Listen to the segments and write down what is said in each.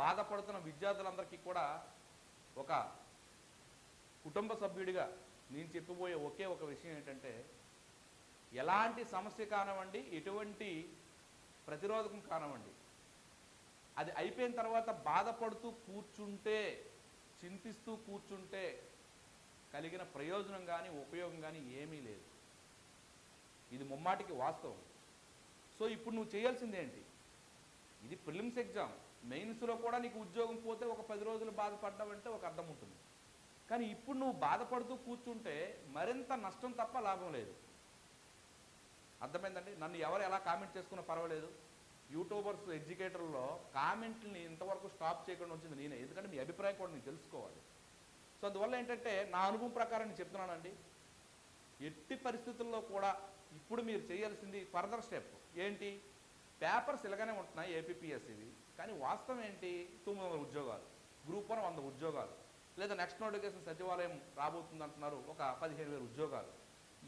బాధపడుతున్న విద్యార్థులందరికీ కూడా ఒక కుటుంబ సభ్యుడిగా నేను చెప్పబోయే ఒకే ఒక విషయం ఏంటంటే ఎలాంటి సమస్య కానివ్వండి ఎటువంటి ప్రతిరోధకం కానివ్వండి అది అయిపోయిన తర్వాత బాధపడుతూ కూర్చుంటే చింతిస్తూ కూర్చుంటే కలిగిన ప్రయోజనం కానీ ఉపయోగం కానీ ఏమీ లేదు. ఇది ముమ్మాటికి వాస్తవం. సో ఇప్పుడు నువ్వు చేయాల్సింది ఏంటి ఇది ప్రిలిమ్స్ ఎగ్జామ్. మెయిన్స్లో కూడా నీకు ఉద్యోగం పోతే ఒక పది రోజులు బాధపడ్డావంటే ఒక అర్థం ఉంటుంది. కానీ ఇప్పుడు నువ్వు బాధపడుతూ కూర్చుంటే మరింత నష్టం తప్ప లాభం లేదు. అర్థమైందండి? నన్ను ఎవరు ఎలా కామెంట్ చేసుకున్నా పర్వాలేదు. యూట్యూబర్స్ ఎడ్యుకేటర్లో కామెంట్ని ఇంతవరకు స్టాప్ చేయకుండా వచ్చింది నేనే. ఎందుకంటే మీ అభిప్రాయం కూడా నేను తెలుసుకోవాలి. సో అందువల్ల ఏంటంటే నా అనుభవం ప్రకారం నేను చెప్తున్నానండి. ఎట్టి పరిస్థితుల్లో కూడా ఇప్పుడు మీరు చేయాల్సింది ఫర్దర్ స్టెప్. ఏంటి? పేపర్స్ ఇలాగనే ఉంటున్నాయి ఏపీపీఎస్సీవి. కానీ వాస్తవం ఏంటి? తొమ్మిది వందల ఉద్యోగాలు. గ్రూప్ వన్ వంద ఉద్యోగాలు. లేదా నెక్స్ట్ నోటిఫికేషన్ సచివాలయం రాబోతుంది అంటున్నారు ఒక పదిహేను వేల ఉద్యోగాలు.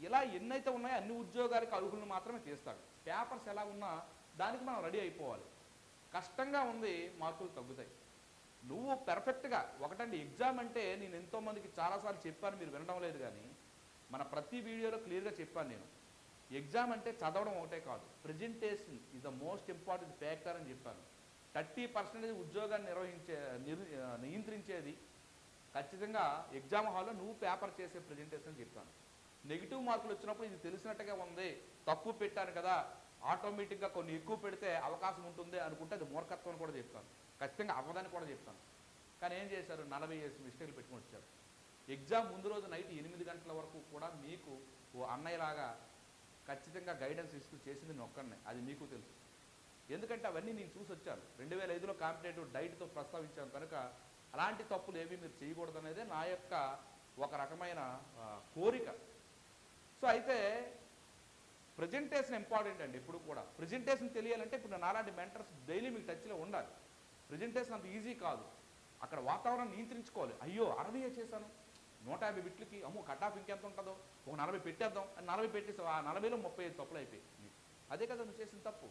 ఇలా ఎన్నైతే ఉన్నాయో అన్ని ఉద్యోగాలకు అర్హులను మాత్రమే తీస్తాడు. పేపర్స్ ఎలా ఉన్నా దానికి మనం రెడీ అయిపోవాలి. కష్టంగా ఉంది మార్కులు తగ్గుతాయి. నువ్వు పెర్ఫెక్ట్గా ఒకటండి ఎగ్జామ్ అంటే నేను ఎంతోమందికి చాలాసార్లు చెప్పాను మీరు వినడం లేదు కానీ మన ప్రతి వీడియోలో క్లియర్గా చెప్పాను నేను. ఎగ్జామ్ అంటే చదవడం ఒకటే కాదు. Presentation is the most important factor అని చెప్పాను. థర్టీ పర్సెంటేజ్ ఉద్యోగాన్ని నిర్వహించే నియంత్రించేది ఖచ్చితంగా ఎగ్జామ్ హాల్లో నువ్వు పేపర్ చేసే ప్రజెంటేషన్ చెప్పాను. నెగిటివ్ మార్కులు వచ్చినప్పుడు ఇది తెలిసినట్టుగా ఉంది తక్కువ పెట్టాను కదా ఆటోమేటిక్గా కొన్ని ఎక్కువ పెడితే అవకాశం ఉంటుంది అనుకుంటే అది మూర్ఖత్వం కూడా చెప్తాను. ఖచ్చితంగా అవ్వదని కూడా చెప్తాను. కానీ ఏం చేశారు? నలభై వేసి మిస్టేక్లు పెట్టుకొని వచ్చారు. ఎగ్జామ్ ముందు రోజు నైట్ ఎనిమిది గంటల వరకు కూడా మీకు ఓ అన్నయ్యలాగా ఖచ్చితంగా గైడెన్స్ ఇస్తూ చేసింది నేను అది మీకు తెలుసు. ఎందుకంటే అవన్నీ నేను చూసి వచ్చాను. రెండు వేల ఐదులో కాంపిటేటివ్ డైట్తో ప్రస్తావించాను కనుక అలాంటి తప్పులు ఏవి మీరు చేయకూడదు అనేది నా యొక్క ఒక రకమైన కోరిక. సో అయితే ప్రజెంటేషన్ ఇంపార్టెంట్ అండి ఇప్పుడు కూడా. ప్రజెంటేషన్ తెలియాలంటే ఇప్పుడు నాలాంటి మెంటర్స్ డైలీ మీకు టచ్లో ఉండాలి. ప్రజెంటేషన్ అంత ఈజీ కాదు. అక్కడ వాతావరణం నియంత్రించుకోవాలి. అయ్యో అరవై చేశాను? నూట యాభై బిట్లకి అమ్మో కట్ ఆఫ్ ఇంకెంత ఉంటుందో? ఒక నలభై పెట్టేద్దాం. అని నలభై పెట్టేసి ఆ నలభైలో ముప్పై ఐదు తప్పులు అయిపోయి అదే కదా నువ్వు చేసిన తప్పు.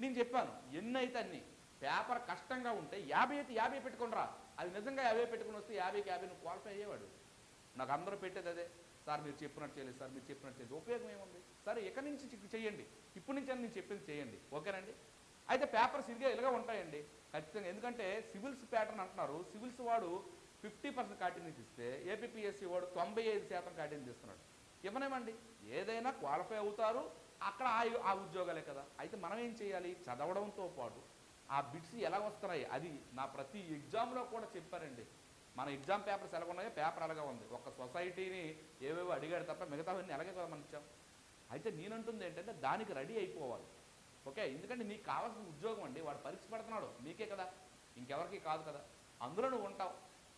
నేను చెప్పాను ఎన్ని అయితే అన్ని పేపర్ కష్టంగా ఉంటే యాభై అయితే యాభై పెట్టుకుని రా అది నిజంగా యాభై పెట్టుకుని వస్తే యాభైకి యాభై నువ్వు క్వాలిఫై అయ్యేవాడు. నాకు అందరూ పెట్టేది అదే. సార్ మీరు చెప్పినట్టు చేయలేదు సార్ మీరు చెప్పినట్టు చేయలేదు ఉపయోగం ఏముంది? సరే ఎక్కడి నుంచి చేయండి. ఇప్పటి నుంచి అని నేను చెప్పింది చేయండి. ఓకేనండి? అయితే పేపర్స్ ఇదిగా ఇలాగా ఉంటాయండి. ఖచ్చితంగా. ఎందుకంటే సివిల్స్ ప్యాటర్న్ అంటున్నారు. సివిల్స్ వాడు ఫిఫ్టీ పర్సెంట్ కాటినీస్ ఇస్తే ఏపీఎస్సీ వాడు తొంభై ఐదు శాతం కాటినీస్ ఇస్తున్నాడు ఇవ్వనేమండి ఏదైనా క్వాలిఫై అవుతారు. అక్కడ ఆ ఆ ఉద్యోగాలే కదా. అయితే మనం ఏం చేయాలి? చదవడంతో పాటు ఆ బిట్స్ ఎలా వస్తున్నాయి? అది నా ప్రతి ఎగ్జామ్లో కూడా చెప్పారండి. మన ఎగ్జామ్ పేపర్స్ ఎలా ఉన్నాయో పేపర్ అలాగే ఉంది. ఒక సొసైటీని ఏవేవో అడిగాడు తప్ప మిగతావన్నీ ఎలాగే కదా మనం ఇచ్చాం అయితే నేనంటుంది ఏంటంటే దానికి రెడీ అయిపోవాలి. ఓకే? ఎందుకంటే నీకు కావాల్సిన ఉద్యోగం అండి. వాడు పరీక్ష పెడుతున్నాడు. నీకే కదా. ఇంకెవరికి కాదు కదా. అందులో నువ్వు ఉంటావు.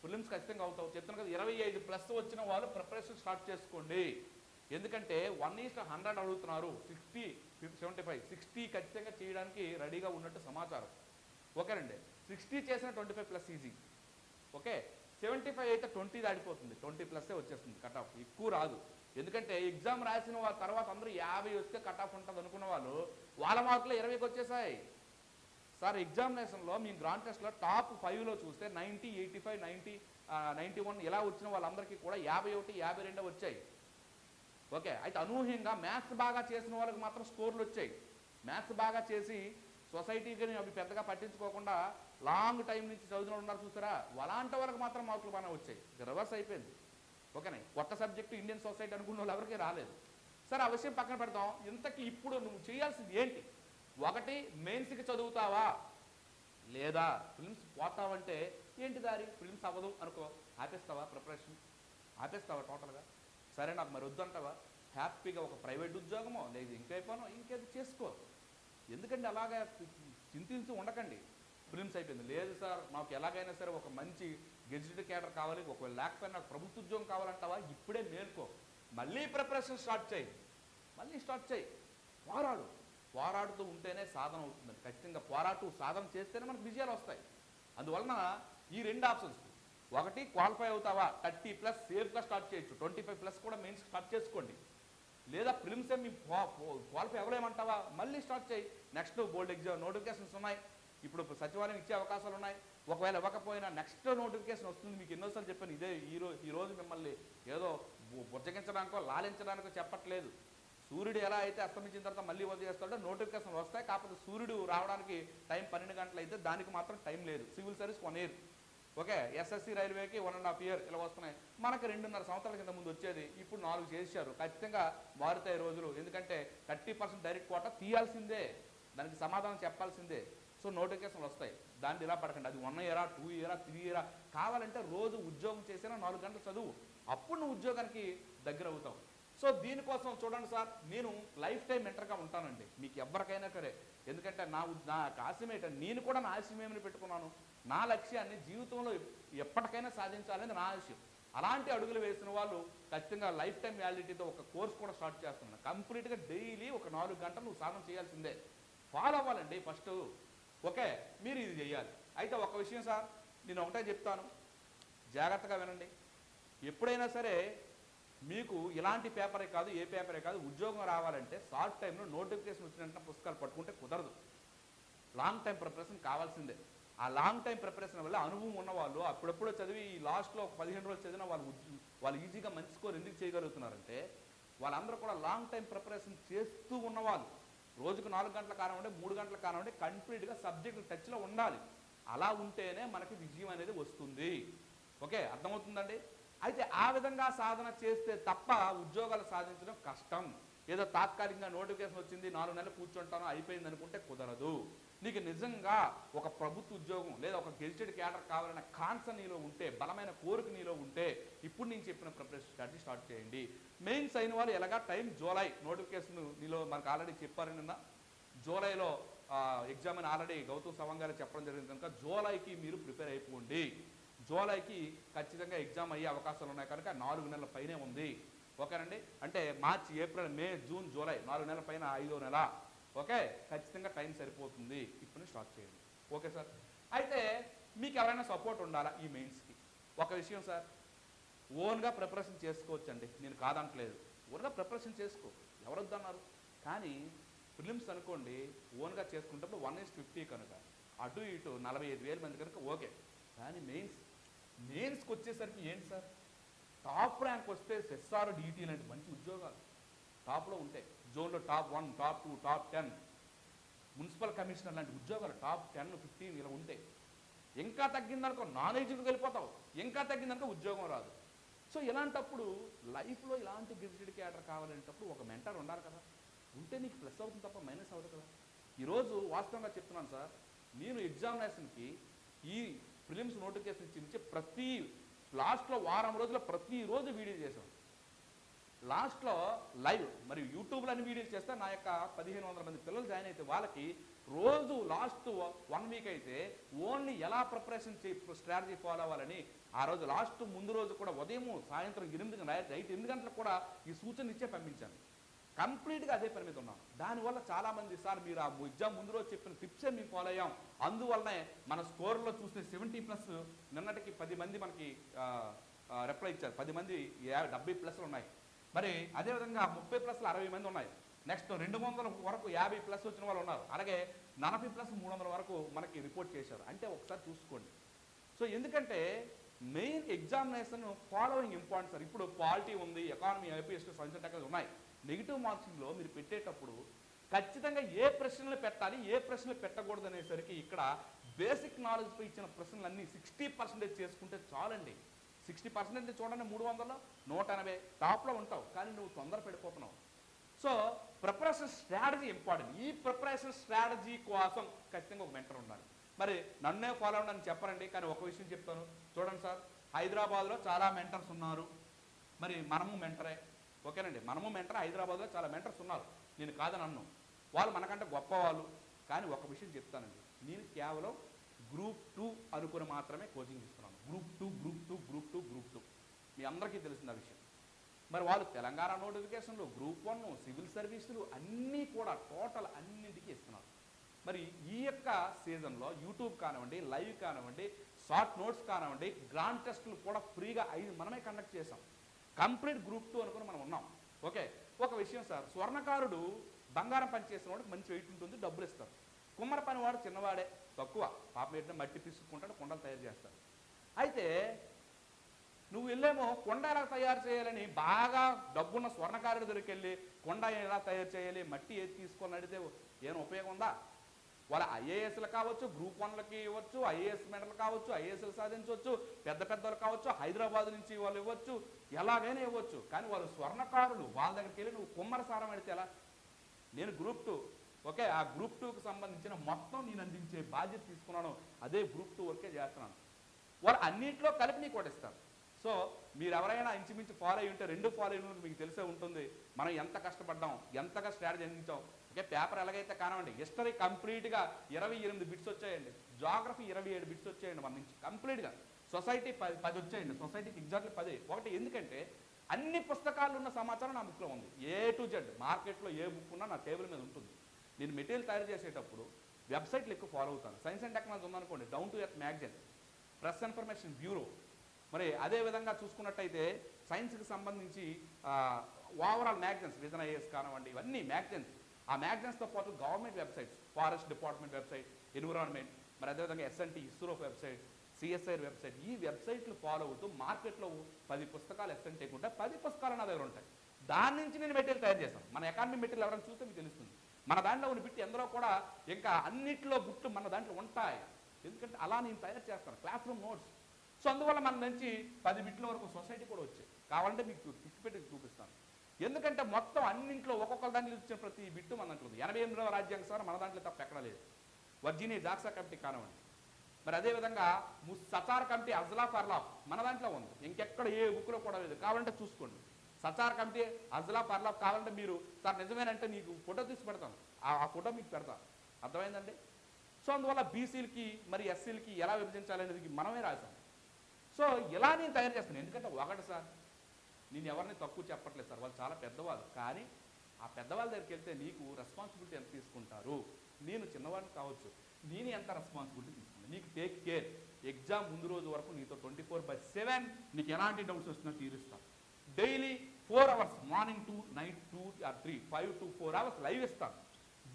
ఫిలిమ్స్ ఖచ్చితంగా అవుతావు. చెప్తున్నాను కదా ఇరవై ఐదు ప్లస్ వచ్చిన వాళ్ళు ప్రిపరేషన్ స్టార్ట్ చేసుకోండి. ఎందుకంటే వన్ ఈస్ట్ హండ్రెడ్ అడుగుతున్నారు సిక్స్టీ సెవెంటీ ఫైవ్ సిక్స్టీ ఖచ్చితంగా చేయడానికి రెడీగా ఉన్నట్టు సమాచారం. ఓకేనండి సిక్స్టీ చేసిన twenty five plus easy okay? Seventy five అయితే ట్వంటీ దాడిపోతుంది ట్వంటీ ప్లస్సే వచ్చేస్తుంది కట్ ఆఫ్ ఎక్కువ రాదు. ఎందుకంటే ఎగ్జామ్ రాసిన వాళ్ళ తర్వాత అందరూ యాభై వస్తే కట్ ఆఫ్ ఉంటుంది అనుకున్న వాళ్ళు వాళ్ళ మార్కులు ఇరవైకి వచ్చేసాయి. సార్ ఎగ్జామినేషన్లో మీ గ్రాండ్ టెస్ట్లో టాప్ ఫైవ్లో చూస్తే ninety eighty five ninety ninety one ఇలా వచ్చిన వాళ్ళందరికీ కూడా యాభై ఒకటి యాభై రెండు వచ్చాయి. ఓకే అయితే అనూహ్యంగా మ్యాథ్స్ బాగా చేసిన వాళ్ళకి మాత్రం స్కోర్లు వచ్చాయి. మ్యాథ్స్ బాగా చేసి సొసైటీకి అవి పెద్దగా పట్టించుకోకుండా లాంగ్ టైం నుంచి చదివిన ఉన్నారు చూసారా? అలాంటి వరకు మాత్రం మార్కులు బాగా వచ్చాయి. రివర్స్ అయిపోయింది. ఓకేనా కొత్త సబ్జెక్టు ఇండియన్ సొసైటీ అనుకున్న వాళ్ళు ఎవరికి రాలేదు. సరే ఆ విషయం పక్కన పెడతాం ఇంతకీ ఇప్పుడు నువ్వు చేయాల్సింది ఏంటి? ఒకటి మెయిన్స్కి చదువుతావా? లేదా ఫిల్మ్స్ పోతావంటే ఏంటి దారి? ఫిల్మ్స్ అవ్వదు అనుకో. ఆపేస్తావా ప్రిపరేషన్ ఆపేస్తావా టోటల్గా సరే నాకు మరి వద్దంటావా? హ్యాపీగా ఒక ప్రైవేట్ ఉద్యోగమో లేదు ఇంకైపోనో ఇంకేదో చేసుకో. ఎందుకంటే అలాగా చింతించి ఉండకండి. ఫిలిమ్స్ అయిపోయింది. లేదు సార్ నాకు ఎలాగైనా సరే ఒక మంచి గెజిటెడ్ క్యాడర్ కావాలి ఒకవేళ లేకపోయినా నాకు ప్రభుత్వ ఉద్యోగం కావాలంటావా? ఇప్పుడే మేల్కో మళ్ళీ ప్రిపరేషన్ స్టార్ట్ చేయి. మళ్ళీ స్టార్ట్ చేయి. పోరాడు పోరాడుతూ ఉంటేనే సాధన అవుతుంది. ఖచ్చితంగా పోరాటూ సాధన చేస్తేనే మనకు విజయాలు వస్తాయి. అందువలన ఈ రెండు ఆప్షన్స్ ఒకటి క్వాలిఫై అవుతావా? థర్టీ ప్లస్ సేఫ్గా స్టార్ట్ చేయొచ్చు. ట్వంటీ ఫైవ్ ప్లస్ కూడా మెయిన్స్ స్టార్ట్ చేసుకోండి. లేదా ప్రిలిమ్స్ మీ క్వాలిఫై అవ్వలేమంటావా? మళ్ళీ స్టార్ట్ చేయి. నెక్స్ట్ బోర్డ్ ఎగ్జామ్ నోటిఫికేషన్స్ ఉన్నాయి. ఇప్పుడు సచివాలయం ఇచ్చే అవకాశాలు ఉన్నాయి. ఒకవేళ ఇవ్వకపోయినా నెక్స్ట్ నోటిఫికేషన్ వస్తుంది. మీకు ఎన్నోసార్లు చెప్పాను. ఇదే ఈ రోజు ఈ రోజు మిమ్మల్ని ఏదో బుజ్జగించడానికో లాలించడానికో చెప్పట్లేదు. సూర్యుడు ఎలా అయితే అస్తమించిన తర్వాత మళ్ళీ వదిలేస్తాడో నోటిఫికేషన్ వస్తాయి. కాకపోతే సూర్యుడు రావడానికి టైం పన్నెండు గంటలు అయితే దానికి మాత్రం టైం లేదు. Civil service one year. Okay SSC రైల్వేకి one and half year ఇలా వస్తున్నాయి. మనకు రెండున్నర సంవత్సరాల కింద ముందు వచ్చేది ఇప్పుడు నాలుగు చేశారు ఖచ్చితంగా మారుతాయి రోజులు. ఎందుకంటే థర్టీ పర్సెంట్ డైరెక్ట్ కోట తీయాల్సిందే. దానికి సమాధానం చెప్పాల్సిందే. సో నోటిఫికేషన్లు వస్తాయి. దాన్ని ఇలా పడకండి. అది వన్ ఇయరా టూ ఇయరా త్రీ ఇయరా కావాలంటే రోజు ఉద్యోగం చేసినా నాలుగు గంటలు చదువు. అప్పుడు నువ్వు ఉద్యోగానికి దగ్గర అవుతావు. సో దీనికోసం చూడండి సార్ నేను లైఫ్ టైం మెంటర్గా ఉంటానండి. మీకు ఎవరికైనా సరే. ఎందుకంటే నా నా ఆశయం ఏంటంటే నేను కూడా నా ఆశయం ఏమని పెట్టుకున్నాను? నా లక్ష్యాన్ని జీవితంలో ఎప్పటికైనా సాధించాలని నా ఆశయం అలాంటి అడుగులు వేసిన వాళ్ళు ఖచ్చితంగా లైఫ్ టైం వ్యాలిడిటీతో ఒక కోర్స్ కూడా స్టార్ట్ చేస్తున్నాను కంప్లీట్గా డైలీ ఒక నాలుగు గంటలు నువ్వు సాధన చేయాల్సిందే. ఫాలో అవ్వాలండి ఫస్ట్. ఓకే మీరు ఇది చేయాలి. అయితే ఒక విషయం సార్ నేను ఒకటే చెప్తాను. జాగ్రత్తగా వినండి. ఎప్పుడైనా సరే మీకు ఇలాంటి పేపరే కాదు ఏ పేపరే కాదు ఉద్యోగం రావాలంటే షార్ట్ టైంలో నోటిఫికేషన్ వచ్చిన పుస్తకాలు పట్టుకుంటే కుదరదు. లాంగ్ టైం ప్రిపరేషన్ కావాల్సిందే. ఆ లాంగ్ టైం ప్రిపరేషన్ వల్ల అనుభవం ఉన్నవాళ్ళు అప్పుడప్పుడు చదివి ఈ లాస్ట్లో ఒక పదిహేను రోజులు చదివిన వాళ్ళు వాళ్ళు ఈజీగా మంచి స్కోర్ ఎందుకు చేయగలుగుతున్నారంటే వాళ్ళందరూ కూడా లాంగ్ టైం ప్రిపరేషన్ చేస్తూ ఉన్నవాళ్ళు. రోజుకు నాలుగు గంటల కానివ్వండి మూడు గంటల కానివ్వండి కంప్లీట్గా సబ్జెక్ట్ టచ్లో ఉండాలి. అలా ఉంటేనే మనకి విజయం అనేది వస్తుంది. ఓకే అర్థమవుతుందండి? అయితే ఆ విధంగా సాధన చేస్తే తప్ప ఉద్యోగాలు సాధించడం కష్టం. ఏదో తాత్కాలికంగా నోటిఫికేషన్ వచ్చింది నాలుగు నెలలు కూర్చుంటాను అయిపోయింది అనుకుంటే కుదరదు. నీకు నిజంగా ఒక ప్రభుత్వ ఉద్యోగం లేదా ఒక గెజిటెడ్ క్యాడర్ కావాలనే కాన్స నీలో ఉంటే బలమైన కోరిక నీలో ఉంటే ఇప్పుడు నేను చెప్పిన ప్రిపరేషన్ స్ట్రాటజీ స్టార్ట్ చేయండి. మెయిన్స్ అయిన వాళ్ళు ఎలాగా టైం జూలై నోటిఫికేషన్ నీలో మనకు ఆల్రెడీ చెప్పారు నిన్న జూలైలో ఎగ్జామ్ అని ఆల్రెడీ గౌతమ్ సవాంగ్ గారు చెప్పడం జరిగింది కనుక జూలైకి మీరు ప్రిపేర్ అయిపోండి. జూలైకి ఖచ్చితంగా ఎగ్జామ్ అయ్యే అవకాశాలు ఉన్నాయి కనుక నాలుగు నెలల పైనే ఉంది. ఓకేనండి? అంటే March April May June July నాలుగు నెలల పైన ఐదో నెల. ఓకే? ఖచ్చితంగా టైం సరిపోతుంది. ఇప్పుడు స్టార్ట్ చేయండి. Okay sir. అయితే మీకు ఎవరైనా సపోర్ట్ ఉండాలా ఈ మెయిన్స్కి? ఒక విషయం సార్. ఓన్గా ప్రిపరేషన్ చేసుకోవచ్చండి. నేను కాదంటలేదు. ఓన్గా ప్రిపరేషన్ చేసుకో. ఎవరొద్దన్నారు? కానీ ఫిలిమ్స్ అనుకోండి ఓన్గా చేసుకుంటప్పుడు వన్ ఇస్ ఫిఫ్టీ కనుక. అటు ఇటు నలభై ఐదు వేల మంది కనుక ఓకే. కానీ మెయిన్స్ మెయిన్స్కి వచ్చేసరికి ఏంటి సార్? టాప్ ర్యాంక్ వస్తే ఎస్ఆర్ డిఈటీ లాంటి మంచి ఉద్యోగాలు. టాప్లో ఉంటాయి. జోన్లో top one top two top ten. Municipal commissioner లాంటి ఉద్యోగాలు టాప్ టెన్ ఫిఫ్టీన్ ఇలా ఉంటాయి. ఇంకా తగ్గిందనుకో నాన్ వెళ్ళిపోతావు. ఇంకా తగ్గిందనుకో ఉద్యోగం రాదు. సో ఇలాంటప్పుడు లైఫ్లో ఇలాంటి గిఫ్టెడ్ క్యాడర్ కావాలంటప్పుడు ఒక మెంటర్ ఉండాలి కదా. ఉంటే నీకు ప్లస్ అవుతుంది తప్ప మైనస్ అవ్వదు కదా. ఈరోజు వాస్తవంగా చెప్తున్నాను సార్ నేను ఎగ్జామినేషన్కి ఈ ప్రిలిమ్స్ నోటిఫికేషన్ ఇచ్చి ప్రతి లాస్ట్లో వారం రోజుల ప్రతిరోజు వీడియో చేశాను. లాస్ట్లో లైవ్ మరి యూట్యూబ్లో అన్ని వీడియోస్ చేస్తే నా యొక్క పదిహేను వందల మంది పిల్లలు జాయిన్ అయితే వాళ్ళకి రోజు లాస్ట్ వన్ వీక్ అయితే ఓన్లీ ఎలా ప్రిపరేషన్ చే స్ట్రాటజీ ఫాలో అవ్వాలని ఆ రోజు లాస్ట్ ముందు రోజు కూడా ఉదయం సాయంత్రం ఎనిమిది నైట్ నైట్ ఎనిమిది గంటలకు కూడా ఈ సూచన ఇచ్చే పంపించాను. కంప్లీట్గా అదే పని మీద ఉన్నాం. దానివల్ల చాలామంది సార్ మీరు ఆ ఎగ్జామ్ ముందు రోజు చెప్పిన టిప్సే మేము ఫాలో అయ్యాం. అందువల్లనే మన స్కోర్లో చూస్తే సెవెంటీ ప్లస్ నిన్నటికి పది మంది మనకి రిప్లై ఇచ్చారు. పది మంది డెబ్బై ప్లస్లు ఉన్నాయి. మరి అదేవిధంగా ముప్పై ప్లస్లు అరవై మంది ఉన్నాయి. నెక్స్ట్ రెండు వందల వరకు యాభై ప్లస్ వచ్చిన వాళ్ళు ఉన్నారు. అలాగే నలభై ప్లస్ మూడు వందల వరకు మనకి రిపోర్ట్ చేశారు. అంటే ఒకసారి చూసుకోండి. సో ఎందుకంటే main examination following important sir. ఇప్పుడు పాలిటీ ఉంది economy IPS science and technology ఉన్నాయి. నెగిటివ్ మార్కింగ్లో మీరు పెట్టేటప్పుడు ఖచ్చితంగా ఏ ప్రశ్నలు పెట్టాలి ఏ ప్రశ్నలు పెట్టకూడదు అనేసరికి ఇక్కడ బేసిక్ నాలెడ్జ్పై ఇచ్చిన ప్రశ్నలన్నీ సిక్స్టీ పర్సెంటేజ్ చేసుకుంటే చాలండి. సిక్స్టీ పర్సెంట్ చూడండి మూడు వందలు నూట ఎనభై. టాప్లో ఉంటావు కానీ నువ్వు తొందర పడిపోతున్నావు. సో ప్రిపరేషన్ స్ట్రాటజీ ఇంపార్టెంట్ ఈ ప్రిపరేషన్ స్ట్రాటజీ కోసం ఖచ్చితంగా ఒక మెంటర్ ఉండాలి. మరి నన్నే ఫాలో అవ్వడానికి చెప్పరండి కానీ ఒక విషయం చెప్తాను. చూడండి సార్ హైదరాబాద్లో చాలా మెంటర్స్ ఉన్నారు. మరి మనము మెంటరే ఓకేనండి మనము మెంటర్ హైదరాబాద్లో చాలా మెంటర్స్ ఉన్నారు. నేను కాదని అన్ను. వాళ్ళు మనకంటే గొప్ప వాళ్ళు కానీ ఒక విషయం చెప్తానండి. నేను కేవలం గ్రూప్ టూ అనుకుని మాత్రమే కోచింగ్ ఇస్తున్నాను group two group two group two group two మీ అందరికీ తెలిసిన విషయం. మరి వాళ్ళు తెలంగాణ నోటిఫికేషన్లు గ్రూప్ వన్ సివిల్ సర్వీసులు అన్నీ కూడా టోటల్ అన్నింటికి ఇస్తున్నారు. మరి ఈ యొక్క సీజన్లో యూట్యూబ్ కానివ్వండి లైవ్ కానివ్వండి షార్ట్ నోట్స్ కానివ్వండి గ్రాండ్ టెస్టులు కూడా ఫ్రీగా ఐదు మనమే కండక్ట్ చేసాం కంప్లీట్ గ్రూప్ టూ అనుకుని మనం ఉన్నాం. ఓకే ఒక విషయం సార్ స్వర్ణకారుడు బంగారం పని చేసిన వాడికి మంచి వెయిట్ ఉంటుంది డబ్బులు ఇస్తారు. కుమ్మర పనివాడు చిన్నవాడే తక్కువ. పాపం ఏంటంటే మట్టి పిసుకుంటాడు కొండలు తయారు చేస్తారు. అయితే నువ్వు వెళ్ళేమో కొండ ఎలా తయారు చేయాలని బాగా డబ్బున్న స్వర్ణకారుడి దగ్గరికి వెళ్ళి కొండ ఎలా తయారు చేయాలి మట్టి ఏది తీసుకొని అడిగితే ఏం ఉపయోగం ఉందా? వాళ్ళ ఐఏఎస్లు కావచ్చు గ్రూప్ వన్లకి ఇవ్వచ్చు ఐఏఎస్ మెడల్ కావచ్చు ఐఏఎస్లు సాధించవచ్చు పెద్ద పెద్దలు కావచ్చు హైదరాబాద్ నుంచి వాళ్ళు ఇవ్వచ్చు ఎలాగైనా ఇవ్వచ్చు. కానీ వాళ్ళు స్వర్ణకారులు వాళ్ళ దగ్గరికి వెళ్ళి నువ్వు కుమ్మర సారం అడిగితే ఎలా? నేను గ్రూప్ టూ ఓకే ఆ గ్రూప్ టూకి సంబంధించిన మొత్తం నేను అందించే బాధ్యత తీసుకున్నాను. అదే గ్రూప్ టూ వరకే చేస్తున్నాను. వాళ్ళు అన్నింటిలో కలిపి నీకు ఇస్తారు సో మీరు ఎవరైనా ఇంచుమించు ఫాలో అయి ఉంటే రెండు ఫాలో అయిన మీకు తెలిసే ఉంటుంది మనం ఎంత కష్టపడ్డాం ఎంతగా స్ట్రాటజీ అందించాం. ఓకే పేపర్ ఎలాగైతే కానివ్వండి హిస్టరీ కంప్లీట్గా ఇరవై ఎనిమిది బిట్స్ వచ్చాయండి. జాగ్రఫీ ఇరవై ఏడు బిట్స్ వచ్చాయండి మన నుంచి కంప్లీట్గా. సొసైటీ పది పది వచ్చాయండి సొసైటీకి ఎగ్జాక్ట్లీ పది. ఒకటి ఎందుకంటే అన్ని పుస్తకాలు ఉన్న సమాచారం నా బుక్లో ఉంది. ఏ టు జెడ్ మార్కెట్లో ఏ బుక్ ఉన్నా నా టేబుల్ మీద ఉంటుంది. నేను మెటీరియల్ తయారు చేసేటప్పుడు వెబ్సైట్లు ఎక్కువ ఫాలో అవుతాను. సైన్స్ అండ్ టెక్నాలజీ ఉందనుకోండి down to earth magazine. Press information bureau. మరి అదే విధంగా చూసుకున్నట్టయితే సైన్స్కి సంబంధించి ఓవరాల్ మ్యాగజైన్స్ విజన్ ఐఎస్ కానివ్వండి ఇవన్నీ మ్యాగజైన్స్ ఆ మ్యాగజైన్స్తో పాటు government websites forest department website environment మరి అదేవిధంగా SNT ISRO website CSI website ఈ వెబ్సైట్లు ఫాలో అవుతూ మార్కెట్లో పది పుస్తకాలు ఎస్ఎన్టీ ఉంటాయి పది పుస్తకాలు నా దగ్గర ఉంటాయి. దాని నుంచి నేను మెటీరియల్ తయారు చేస్తాను మన ఎకానమీ మెటీరియల్ ఎవరైనా చూస్తే మీకు తెలుస్తుంది. మన దాంట్లో ఉన్న బిట్ ఎందరో కూడా ఇంకా అన్నిట్లో బుట్లు మన దాంట్లో ఉంటాయి. ఎందుకంటే అలా నేను తయారు చేస్తాను క్లాస్ రూమ్ నోట్స్ సో అందువల్ల మన నుంచి పది బిట్ల వరకు సొసైటీ కూడా వచ్చాయి. కావాలంటే మీకు పిచ్చి పెట్టి చూపిస్తాను. ఎందుకంటే మొత్తం అన్నింట్లో ఒక్కొక్క దాంట్లో ఇచ్చిన ప్రతి బిట్టు మన దాంట్లో ఉంది. ఎనభై ఎనిమిదవ రాజ్యాంగ సభ మన దాంట్లో తప్ప ఎక్కడా లేదు. వర్జీనియా జాక్సా కమిటీ కానివ్వండి. మరి అదేవిధంగా ముస్ సచార్ కమిటీ అజ్లా పర్లాఫ్ మన దాంట్లో ఉంది. ఇంకెక్కడ ఏ బుక్లో కూడా లేదు. కావాలంటే చూసుకోండి. సచార్ కమిటీ అజ్లా పర్లాఫ్ కావాలంటే మీరు సార్ నిజమేనంటే నీకు ఫోటో తీసి పెడతాను. ఆ ఆ ఫోటో మీకు పెడతాను అర్థమైందండి? సో అందువల్ల బీసీలకి మరి ఎస్సీలకి ఎలా విభజించాలనేది మనమే రాసాం సో ఇలా నేను తయారు చేస్తాను. ఎందుకంటే ఒకటి సార్ నేను ఎవరిని తక్కువ చెప్పట్లేదు సార్. వాళ్ళు చాలా పెద్దవాళ్ళు. కానీ ఆ పెద్దవాళ్ళ దగ్గరికి వెళ్తే నీకు రెస్పాన్సిబిలిటీ ఎంత తీసుకుంటారు? నేను చిన్నవాడిని కావచ్చు. నేను ఎంత రెస్పాన్సిబిలిటీ తీసుకుంటాను? నీకు టేక్ కేర్ ఎగ్జామ్ ముందు రోజు వరకు నీతో ట్వంటీ ఫోర్ బై సెవెన్ నీకు ఎలాంటి డౌట్స్ వచ్చినా తీరుస్తాను. Daily four hours morning to night two or three five to four hours live ఇస్తాను.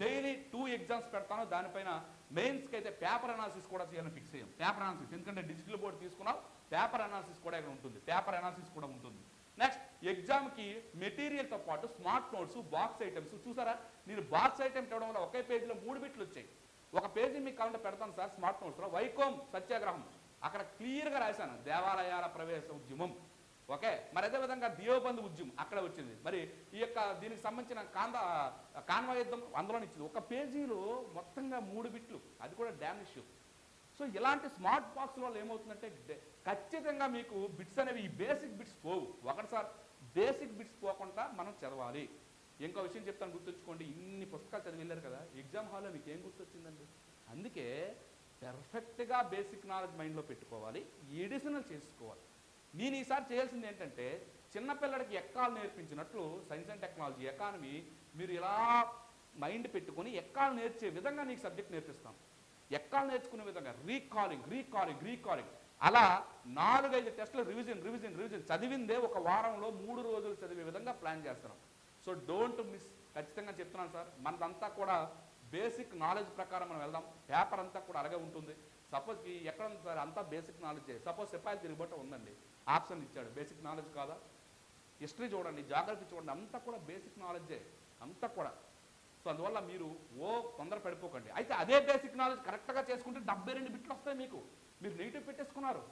డైలీ టూ ఎగ్జామ్స్ పెడతాను దానిపైన మెయిన్స్కి అయితే పేపర్ అనాలిసిస్ కూడా చేయాలని ఫిక్స్ అయ్యాం. పేపర్ అనాలిసిస్ ఎందుకంటే డిజిటల్ బోర్డు తీసుకున్నాం పేపర్ అనాలిసిస్ కూడా ఇక్కడ ఉంటుంది పేపర్ అనాలిసిస్ కూడా ఉంటుంది. నెక్స్ట్ ఎగ్జామ్కి మెటీరియల్తో పాటు స్మార్ట్ నోట్స్ బాక్స్ ఐటమ్స్ చూసారా? నేను బాక్స్ ఐటమ్స్ ఇవ్వడం వల్ల ఒకే పేజీలో మూడు బిట్లు వచ్చాయి. ఒక పేజీ మీకు కావాలంటే పెడతాను సార్ స్మార్ట్ నోట్స్లో వైకోమ్ సత్యాగ్రహం. అక్కడ క్లియర్గా రాశాను దేవాలయాల ప్రవేశ ఉద్యమం. ఓకే? మరి అదే విధంగా దియోబంధు ఉద్యమం అక్కడ వచ్చింది. మరి ఈ యొక్క దీనికి సంబంధించిన కాంద కాన్వా యుద్ధం అందులోనే ఇచ్చింది. ఒక పేజీలో మొత్తంగా మూడు బిట్లు. అది కూడా డ్యామ్ ఇష్యూ. సో ఇలాంటి స్మార్ట్ బాక్స్ వల్ల ఏమవుతుందంటే ఖచ్చితంగా మీకు బిట్స్ అనేవి ఈ బేసిక్ బిట్స్ పోవు. ఒకటి సార్ బేసిక్ బిట్స్ పోకుండా మనం చదవాలి. ఇంకో విషయం చెప్తాను గుర్తుంచుకోండి. ఇన్ని పుస్తకాలు చదివి వెళ్ళారు కదా ఎగ్జామ్ హాల్లో మీకు ఏం గుర్తొచ్చిందండి? అందుకే పెర్ఫెక్ట్గా బేసిక్ నాలెడ్జ్ మైండ్లో పెట్టుకోవాలి. ఎడిషనల్ చేసుకోవాలి. నేను ఈసారి చేయాల్సింది ఏంటంటే చిన్నపిల్లడికి ఎక్కాలు నేర్పించినట్లు సైన్స్ అండ్ టెక్నాలజీ ఎకానమీ మీరు ఇలా మైండ్ పెట్టుకొని ఎక్కాలు నేర్చే విధంగా నీకు సబ్జెక్ట్ నేర్పిస్తాం. ఎక్కాలు నేర్చుకునే విధంగా రీకాలింగ్ రీకాలింగ్ రీకాలింగ్. అలా నాలుగైదు టెస్టులు రివిజన్ రివిజన్ రివిజన్ చదివిందే ఒక వారంలో మూడు రోజులు చదివే విధంగా ప్లాన్ చేస్తున్నాం. So don't miss. ఖచ్చితంగా చెప్తున్నాను సార్ మనదంతా కూడా బేసిక్ నాలెడ్జ్ ప్రకారం మనం వెళ్దాం. పేపర్ అంతా కూడా అలాగే ఉంటుంది. సపోజ్ ఎక్కడ ఉంది సార్? అంతా బేసిక్ నాలెడ్జ్. సపోజ్ సిపాయిలు తిరుగుబాటు ఉందండి. ఆప్షన్ ఇచ్చాడు. బేసిక్ నాలెడ్జ్ కాదా? హిస్టరీ చూడండి జాగ్రఫీ చూడండి. అంతా కూడా బేసిక్ నాలెడ్జే అంతా కూడా. సో అందువల్ల మీరు ఓ తొందర పడిపోకండి. అయితే అదే బేసిక్ నాలెడ్జ్ కరెక్ట్గా చేసుకుంటే డెబ్బై రెండు బిట్లు వస్తాయి మీకు. మీరు నెగిటివ్ పెట్టేసుకున్నారు.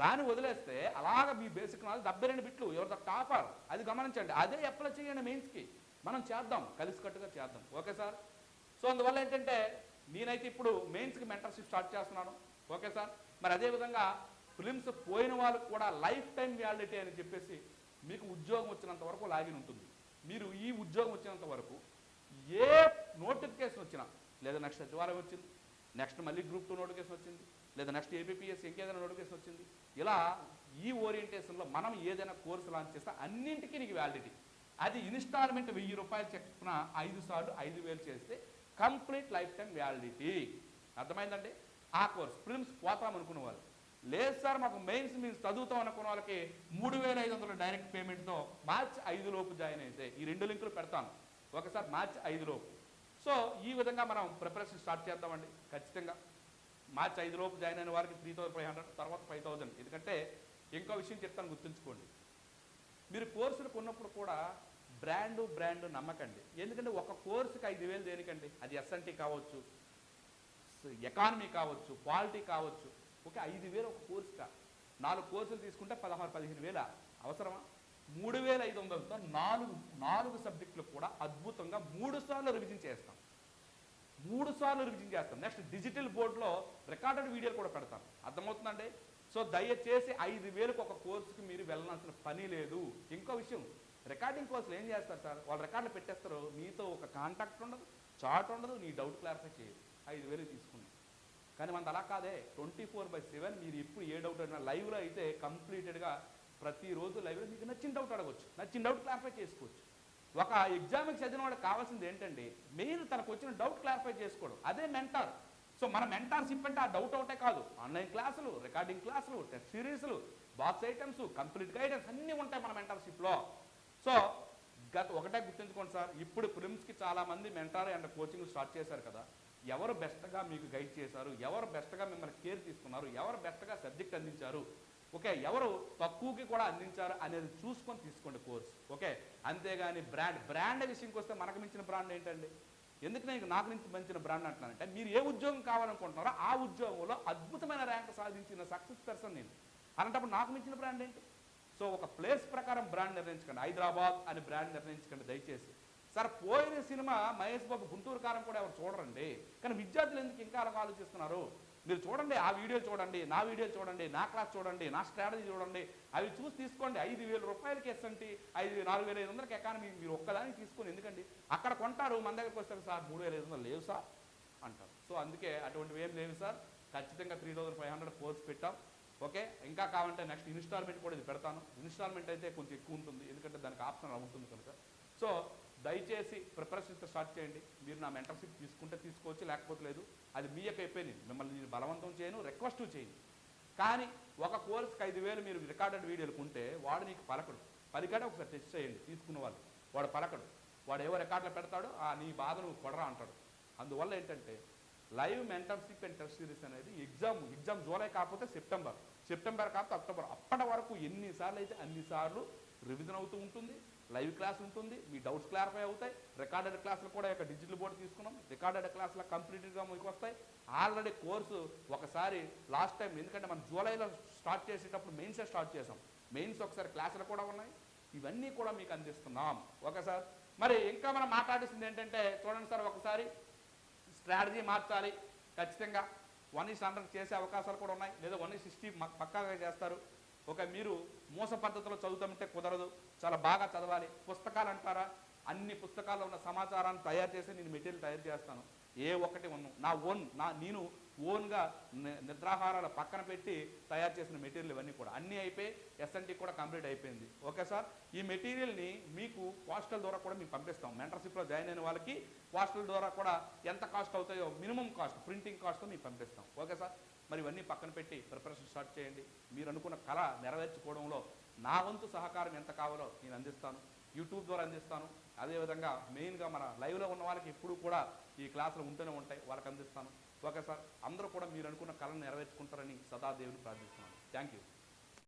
రాని వదిలేస్తే అలాగ మీ బేసిక్ నాలెడ్జ్ డెబ్బై రెండు బిట్లు. ఎవరు ద టాపర్? అది గమనించండి. అదే అప్లై చేయండి మెయిన్స్కి. మనం చేద్దాం కలిసికట్టుగా చేద్దాం. Okay sir? సో అందువల్ల ఏంటంటే నేనైతే ఇప్పుడు మెయిన్స్కి మెంటర్షిప్ స్టార్ట్ చేస్తున్నాను. Okay sir? మరి అదేవిధంగా ఫిలిమ్స్ పోయిన వాళ్ళకు కూడా లైఫ్ టైం వ్యాలిడిటీ అని చెప్పేసి మీకు ఉద్యోగం వచ్చినంత వరకు లాగిన్ ఉంటుంది. మీరు ఈ ఉద్యోగం వచ్చినంత వరకు ఏ నోటిఫికేషన్ వచ్చినా లేదా నెక్స్ట్ సచివాలయం వచ్చింది నెక్స్ట్ మళ్ళీ గ్రూప్ టూ నోటిఫికేషన్ వచ్చింది లేదా నెక్స్ట్ ఏబిపిఎస్ ఇంకేదైనా నోటిఫికేషన్ వచ్చింది ఇలా ఈ ఓరియంటేషన్లో మనం ఏదైనా కోర్సు లాంచ్ చేస్తే అన్నింటికీ నీకు వ్యాలిడిటీ. అది ఇన్స్టాల్మెంట్ వెయ్యి రూపాయలు చెప్పున ఐదు సార్లు ఐదు వేలు చేస్తే కంప్లీట్ లైఫ్ టైం వ్యాలిడిటీ. అర్థమైందండి? ఆ కోర్స్ ప్రిమ్స్ పోతాం అనుకున్న వాళ్ళు. లేదు సార్ మాకు మెయిన్స్ మేము చదువుతాం అనుకున్న వాళ్ళకి మూడు వేల ఐదు వందల డైరెక్ట్ పేమెంట్తో మార్చి ఐదు లోపు జాయిన్ అయితే ఈ రెండు లింకులు పెడతాను. ఒకసారి మార్చ్ ఐదు లోపు. సో ఈ విధంగా మనం ప్రిపరేషన్ స్టార్ట్ చేద్దామండి ఖచ్చితంగా. మార్చి ఐదు లోపు జాయిన్ అయిన వారికి త్రీ థౌసండ్ ఫైవ్ హండ్రెడ్ తర్వాత ఫైవ్ థౌసండ్. ఎందుకంటే ఇంకో విషయం చెప్తాను గుర్తుంచుకోండి. మీరు కోర్సులు కొన్నప్పుడు కూడా బ్రాండ్ బ్రాండ్ నమ్మకండి. ఎందుకంటే ఒక కోర్సుకి ఐదు వేలు దేనికండి? అది ఎస్ఎన్టీ కావచ్చు ఎకానమీ కావచ్చు క్వాలిటీ కావచ్చు. ఓకే ఐదు వేలు ఒక కోర్సుకా నాలుగు కోర్సులు తీసుకుంటే పదహారు పదిహేను వేల. అవసరమా? మూడు వేల ఐదు వందలతో నాలుగు నాలుగు సబ్జెక్టులు కూడా అద్భుతంగా మూడు సార్లు రివిజన్ చేస్తాం. మూడు సార్లు రివిజన్ చేస్తాం. నెక్స్ట్ డిజిటల్ బోర్డులో రికార్డెడ్ వీడియోలు కూడా పెడతాం. అర్థమవుతుందండి? సో దయచేసి ఐదు వేలకు ఒక కోర్సుకి మీరు వెళ్ళాల్సిన పని లేదు. ఇంకో విషయం రికార్డింగ్ కోర్సులు ఏం చేస్తారు సార్? వాళ్ళు రికార్డులు పెట్టేస్తారు. మీతో ఒక కాంటాక్ట్ ఉండదు చాట్ ఉండదు నీ డౌట్ క్లారిఫై చేయదు. ఐదు వేలు తీసుకున్నాం కానీ మనది అలా కాదే. ట్వంటీ ఫోర్ బై సెవెన్ మీరు ఎప్పుడు ఏ డౌట్ అడిగినా లైవ్లో అయితే కంప్లీటెడ్గా ప్రతిరోజు లైవ్లో మీకు నచ్చిన డౌట్ అడగవచ్చు నచ్చిన డౌట్ క్లారిఫై చేసుకోవచ్చు. ఒక ఎగ్జామ్కి చదివిన వాడికి కావాల్సింది ఏంటంటే మెయిన్ తనకు వచ్చిన డౌట్ క్లారిఫై చేసుకోవడం. అదే మెంటార్ సో మన మెంటార్షిప్ అంటే ఆ డౌట్ ఒకటే కాదు. ఆన్లైన్ క్లాసులు రికార్డింగ్ క్లాసులు టెస్ట్ సిరీస్లు బాక్స్ ఐటమ్స్ కంప్లీట్ గైడెన్స్ అన్నీ ఉంటాయి మన మెంటార్షిప్లో సో గత ఒకటే గుర్తుంచుకోండి సార్. ఇప్పుడు ప్రిమ్స్కి చాలా మంది మెంటార్ అండ్ కోచింగ్ స్టార్ట్ చేశారు కదా. ఎవరు బెస్ట్గా మీకు గైడ్ చేశారు? ఎవరు బెస్ట్గా మిమ్మల్ని కేర్ తీసుకున్నారు? ఎవరు బెస్ట్గా సబ్జెక్ట్ అందించారు? ఓకే ఎవరు తక్కువకి కూడా అందించారు అనేది చూసుకొని తీసుకోండి కోర్స్. ఓకే అంతేగాని బ్రాండ్ బ్రాండ్ విషయంకి వస్తే మనకు మించిన బ్రాండ్ ఏంటండి? ఎందుకు నేను నాకు నుంచి మంచిన బ్రాండ్ అంటున్నానంటే మీరు ఏ ఉద్యోగం కావాలనుకుంటున్నారో ఆ ఉద్యోగంలో అద్భుతమైన ర్యాంక్ సాధించిన సక్సెస్ పర్సన్ నేను. అలాంటప్పుడు నాకు మించిన బ్రాండ్ ఏంటి? సో ఒక ప్లేస్ ప్రకారం బ్రాండ్ నిర్ణయించకండి. హైదరాబాద్ అని బ్రాండ్ నిర్ణయించకండి దయచేసి. సార్ పోయిన సినిమా మహేష్ బాబు గుంటూరు కారం కూడా ఎవరు చూడరండి. కానీ విద్యార్థులు ఎందుకు ఇంకా అలా ఆలోచిస్తున్నారు? మీరు చూడండి ఆ వీడియోలు చూడండి నా వీడియోలు చూడండి నా క్లాస్ చూడండి నా స్ట్రాటజీ చూడండి అవి చూసి తీసుకోండి. ఐదు వేల రూపాయలకి ఎస్ఎంటి ఐదు నాలుగు వేల ఐదు వందలకి ఎకానమీ మీరు ఒక్కదానికి తీసుకొని ఎందుకండి? అక్కడ కొంటారు మన దగ్గరికి వస్తారు సార్ మూడు వేల ఐదు వందలు లేవు సార్ అంటారు. సో అందుకే అటువంటివి ఏం లేవు సార్. ఖచ్చితంగా three thousand five hundred course పెట్టాం. ఓకే? ఇంకా కావాలంటే నెక్స్ట్ ఇన్స్టాల్మెంట్ కూడా ఇది పెడతాను. ఇన్స్టాల్మెంట్ అయితే కొంచెం ఎక్కువ ఉంటుంది. ఎందుకంటే దానికి ఆప్షన్ ఉంటుంది కనుక. సో దయచేసి ప్రిపరేషన్ స్టార్ట్ చేయండి. మీరు నా మెంటర్షిప్ తీసుకుంటే తీసుకోవచ్చు లేకపోతే లేదు. అది మీ యొక్క అయిపోయింది మిమ్మల్ని నేను బలవంతం చేయను రిక్వెస్ట్ చేయను. కానీ ఒక కోర్స్కి ఐదు వేలు మీరు రికార్డెడ్ వీడియోలు ఉంటే వాడు నీకు పలకడు. పలికాడే ఒకసారి టెస్ట్ చేయండి తీసుకున్న వాళ్ళు. వాడు పలకడు. వాడు ఏవో రికార్డులు పెడతాడో ఆ నీ బాధ నువ్వు కొడరా అంటాడు. అందువల్ల ఏంటంటే live mentorship and test series అనేది ఎగ్జామ్ ఎగ్జామ్ జూలై కాకపోతే సెప్టెంబర్. సెప్టెంబర్ కాకపోతే అక్టోబర్. అప్పటి వరకు ఎన్నిసార్లు అయితే అన్నిసార్లు రివిజన్ అవుతూ ఉంటుంది. లైవ్ క్లాస్ ఉంటుంది మీ డౌట్స్ క్లారిఫై అవుతాయి. రికార్డెడ్ క్లాసులు కూడా యొక్క డిజిటల్ బోర్డు తీసుకున్నాం. రికార్డెడ్ క్లాసులు కంప్లీట్గా మీకు వస్తాయి ఆల్రెడీ కోర్సు ఒకసారి లాస్ట్ టైం ఎందుకంటే మనం జూలైలో స్టార్ట్ చేసేటప్పుడు మెయిన్సే స్టార్ట్ చేసాం మెయిన్స్ ఒకసారి క్లాసులు కూడా ఉన్నాయి. ఇవన్నీ కూడా మీకు అందిస్తున్నాం. Okay sir? మరి ఇంకా మనం మాట్లాడేసింది ఏంటంటే చూడండి సార్ ఒకసారి స్ట్రాటజీ మార్చాలి. ఖచ్చితంగా వన్ ఇస్ హండ్రెడ్ చేసే అవకాశాలు కూడా ఉన్నాయి. లేదా వన్ ఈస్ సిక్స్టీ పక్కాగా చేస్తారు. ఒక మీరు మోస పద్ధతిలో చదువుతామంటే కుదరదు. చాలా బాగా చదవాలి. పుస్తకాలు అంటారా? అన్ని పుస్తకాల్లో ఉన్న సమాచారాన్ని తయారు చేసి నేను మెటీరియల్ తయారు చేస్తాను. ఏ ఒక్కటి ఉన్నాను నా ఓన్ నా నేను ఓన్గా నిద్రాహారాల పక్కన పెట్టి తయారు చేసిన మెటీరియల్ ఇవన్నీ కూడా. అన్నీ అయిపోయి ఎస్ఎన్టీ కూడా కంప్లీట్ అయిపోయింది. Okay sir? ఈ మెటీరియల్ని మీకు హాస్టల్ ద్వారా కూడా మేము పంపిస్తాం. మెంటర్షిప్లో జాయిన్ అయిన వాళ్ళకి హాస్టల్ ద్వారా కూడా ఎంత కాస్ట్ అవుతాయో మినిమం కాస్ట్ ప్రింటింగ్ కాస్ట్ మీకు పంపిస్తాం. Okay sir? మరి ఇవన్నీ పక్కన పెట్టి ప్రిపరేషన్ స్టార్ట్ చేయండి. మీరు అనుకున్న కళ నెరవేర్చుకోవడంలో నా వంతు సహకారం ఎంత కావాలో నేను అందిస్తాను. యూట్యూబ్ ద్వారా అందిస్తాను. అదేవిధంగా మెయిన్గా మన లైవ్లో ఉన్న వాళ్ళకి ఎప్పుడు కూడా ఈ క్లాసులు ఉంటూనే ఉంటాయి. వాళ్ళకి అందిస్తాను. Okay sir. అందరూ కూడా మీరు అనుకున్న కళను నెరవేర్చుకుంటారని సదాదేవిని ప్రార్థిస్తున్నాను. Thank you